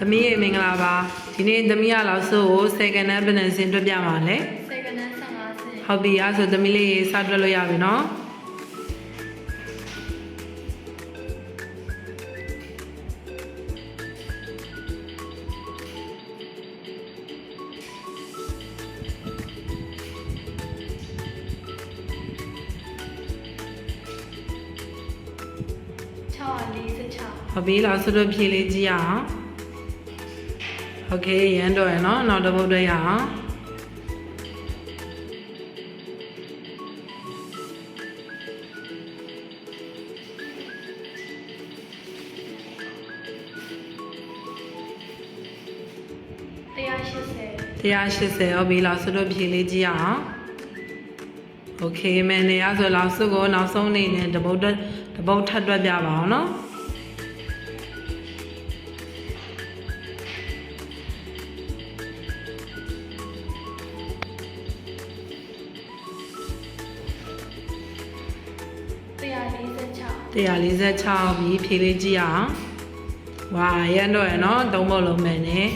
သမီးရေမင်္ဂလာပါဒီနေ့သမီးရလောက်ဆိုကို second hand ဘယ်နှစင်တွက်ပြမှာလဲစေကနန်း15ဆင့်ဟုတ်ပြီအဲ့ဆိုသမီးလေးစတွက်လို့ရပြီနော်ဟ646ုတ်ပြီလောက်ဆိုတော့ဖြေလေးကြည့်ရအောင် โอเคရန်တော့ရနော်နောက်တစ်ပုတ်တွက်ရအောင် 180 180ဟုတ်ပြီလောက်ဆိုတော့ဖြေလေးကြည့်ရအောင်โอเคမယ်နေရဆိုလောက်စုကိုနောက်ဆုံးနေနဲ့တပုတ်တစ်တပုတ်ထပ်တွက်ပြပါအောင်နော် 146 146ပြီဖြေလေးကြည့်ရအောင်ဝါရန်တော့ရနော်သုံးပုတ်လုံးမယ်နဲ့